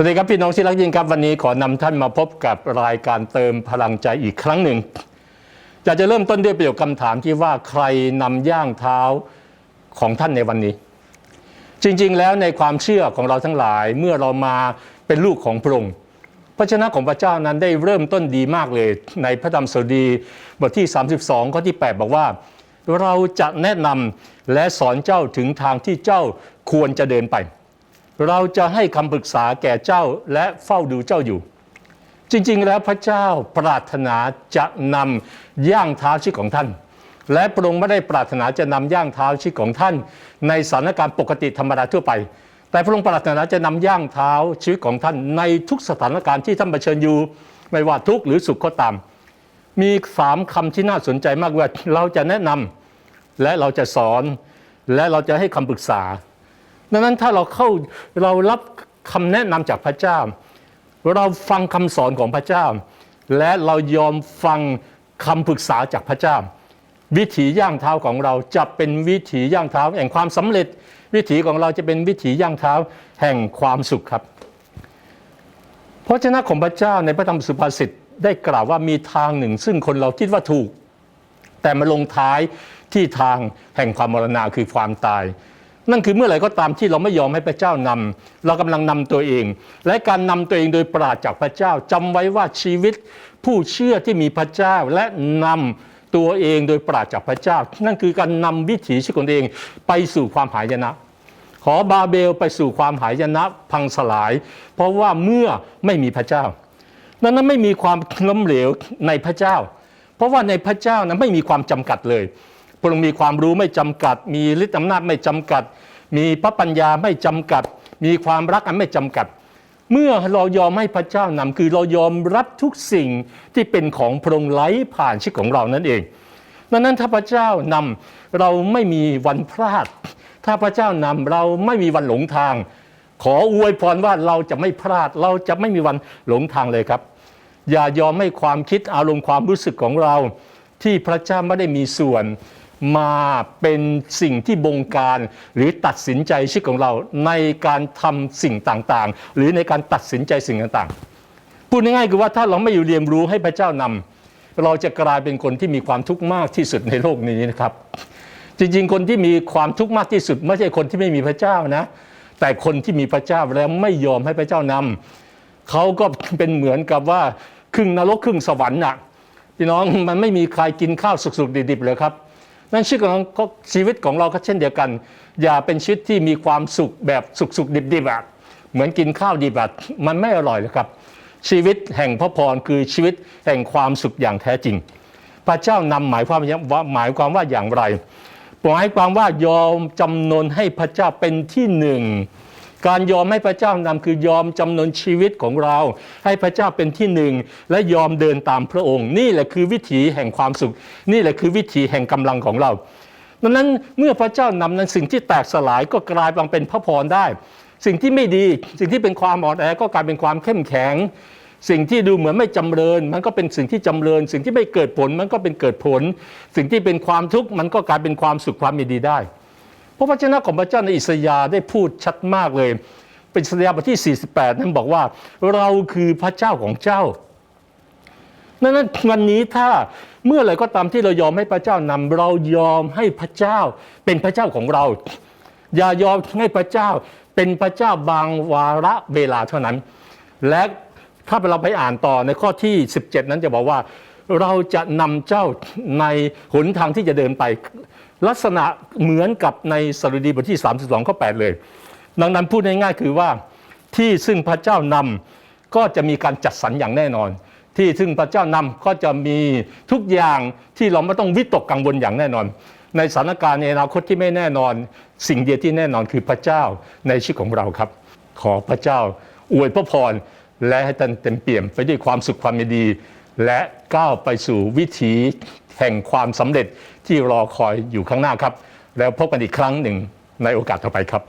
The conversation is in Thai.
สวัสดีครับพี่น้องที่รักยิ่งครับวันนี้ขอนำท่านมาพบกับรายการเติมพลังใจอีกครั้งหนึ่งอยากจะเริ่มต้นด้วยประโยคคำถามที่ว่าใครนำย่างเท้าของท่านในวันนี้ จริงๆแล้วในความเชื่อของเราทั้งหลายเมื่อเรามาเป็นลูกของพระองค์พระชนะของพระเจ้านั้นได้เริ่มต้นดีมากเลย ในพระธรรมสดีบทที่ 32 ข้อที่ 8 บอกว่า เราจะแนะนำและสอนเจ้าถึงทางที่เจ้าควรจะเดินไป เราจะให้คำปรึกษาแก่เจ้าและเฝ้าดูเจ้าอยู่ จริง ๆ แล้วพระเจ้าปรารถนาจะนำย่างเท้าชีวิตของท่าน และพระองค์ไม่ได้ปรารถนาจะนำย่างเท้าชีวิตของท่าน ในสถานการณ์ปกติธรรมดาทั่วไป แต่พระองค์ปรารถนาจะนำย่างเท้าชีวิตของท่าน ในทุกสถานการณ์ที่ท่านเผชิญอยู่ไม่ว่าทุกข์หรือสุขก็ตาม มีสามคำที่น่าสนใจมากว่าเราจะแนะนำและเราจะสอนและเราจะให้คำปรึกษา ดังนั้นถ้าเราเข้าเรารับคำแนะนำจากพระเจ้า เราฟังคำสอนของพระเจ้า และเรายอมฟังคำปรึกษาจากพระเจ้า วิถีย่างเท้าของเราจะเป็นวิถีย่างเท้าแห่งความสำเร็จ วิถีของเราจะเป็นวิถีย่างเท้าแห่งความสุขครับพระเจ้าของพระเจ้าในพระธรรมสุภาษิตได้กล่าวว่ามีทางหนึ่ง ซึ่งคนเราคิดว่าถูก แต่มาลงท้ายที่ทางแห่งความมรณาคือความตาย นั่นคือเมื่อไหร่ก็ตามที่เราไม่ยอมให้พระเจ้านำเรากำลังนำตัวเอง และการนำตัวเองโดยปราศจากพระเจ้าจำไว้ว่าชีวิตผู้เชื่อที่มีพระเจ้าและนำตัวเองโดยปราศจากพระเจ้า นั่นคือการนำวิถีชีวิตของตัวเองไปสู่ความหายนะ ขอบาเบลไปสู่ความหายนะพังสลาย เพราะว่าเมื่อไม่มีพระเจ้าดังนั้นไม่มีความล้มเหลวในพระเจ้า เพราะว่าในพระเจ้านั้นไม่มีความจำกัดเลย พระองค์มีความรู้ไม่จำกัด มีฤทธิอำนาจไม่จำกัด มีพระปัญญาไม่จำกัด มีความรักอันไม่จำกัด เมื่อเรายอมให้พระเจ้านำคือเรายอมรับทุกสิ่งที่เป็นของพระองค์ไหลผ่านชีวิตของเรานั่นเองดังนั้นถ้าพระเจ้านำเราไม่มีวันพลาด ถ้าพระเจ้านำเราไม่มีวันหลงทาง ขออวยพรว่าเราจะไม่พลาด เราจะไม่มีวันหลงทางเลยครับ อย่ายอมให้ความคิดอารมณ์ความรู้สึกของเรา ที่พระเจ้าไม่ได้มีส่วน มาเป็นสิ่งที่บงการหรือตัดสินใจชีวิตของเราในการทำสิ่งต่างๆ หรือในการตัดสินใจสิ่งต่างๆ พูดง่ายๆคือว่าถ้าเราไม่อยู่เรียนรู้ให้พระเจ้านำเราจะกลายเป็นคนที่มีความทุกข์มากที่สุดในโลกนี้นะครับ จริงๆ คนที่มีความทุกข์มากที่สุด ไม่ใช่คนที่ไม่มีพระเจ้านะ แต่คนที่มีพระเจ้าแล้วไม่ยอมให้พระเจ้านำเขาก็เป็นเหมือนกับว่าครึ่งนรกครึ่งสวรรค์น่ะพี่น้องมันไม่มีใครกินข้าวสุกๆดิบๆเลยครับ นั่นชีวิตของก็ชีวิตของเราก็เช่นเดียวกัน อย่าเป็นชีวิตที่มีความสุขแบบสุขสุขดิบดิบอะเหมือนกินข้าวดิบอะมันไม่อร่อยเลยครับ ชีวิตแห่งพระพรคือชีวิตแห่งความสุขอย่างแท้จริง พระเจ้านำหมายความว่าหมายความว่าอย่างไรหมายความว่ายอมจำนนให้พระเจ้าเป็นที่หนึ่ง การยอมให้พระเจ้านำคือยอมจำนนชีวิตของเรา ให้พระเจ้าเป็นที่หนึ่ง และยอมเดินตามพระองค์ นี่แหละคือวิถีแห่งความสุข นี่แหละคือวิถีแห่งกำลังของเราดังนั้นเมื่อพระเจ้านำนั้นสิ่งที่แตกสลายก็กลายเป็นพระพรได้ สิ่งที่ไม่ดีสิ่งที่เป็นความอ่อนแอก็กลายเป็นความเข้มแข็ง สิ่งที่ดูเหมือนไม่จำเริญ มันก็เป็นสิ่งที่จำเริญ สิ่งที่ไม่เกิดผลมันก็เป็นเกิดผล สิ่งที่เป็นความทุกข์มันก็กลายเป็นความสุขความมีดีได้ พระวจนะของพระเจ้าในอิสยาห์ได้พูดชัดมากเลย เป็นอิสยาบทที่ 48 นั้นบอกว่าเราคือพระเจ้าของเจ้าดังนั้นวันนี้ถ้าเมื่อไรก็ตามที่เรายอมให้พระเจ้านำเรายอมให้พระเจ้าเป็นพระเจ้าของเรา อย่ายอมให้พระเจ้าเป็นพระเจ้าบางวาระเวลาเท่านั้น และถ้าเราไปอ่านต่อในข้อที่ 17 นั้นจะบอกว่า เราจะนำเจ้าในหนทางที่จะเดินไป ลักษณะเหมือนกับในสรุดีบทที่ 32ข้อ8เลย ดังนั้นพูดง่ายๆคือว่าที่ซึ่งพระเจ้านำก็จะมีการจัดสรรอย่างแน่นอน ที่ซึ่งพระเจ้านำก็จะมีทุกอย่างที่เราไม่ต้องวิตกกังวลอย่างแน่นอน ในสถานการณ์ในอนาคตที่ไม่แน่นอน สิ่งเดียวที่แน่นอนคือพระเจ้าในชีวิตของเราครับ ขอพระเจ้าอวยพระพรและให้ท่านเต็มเปี่ยมไปด้วยความสุขความยินดี และก้าวไปสู่วิถี แห่งความสำเร็จที่รอคอยอยู่ข้างหน้าครับ แล้วพบกันอีกครั้งหนึ่งในโอกาสต่อไปครับ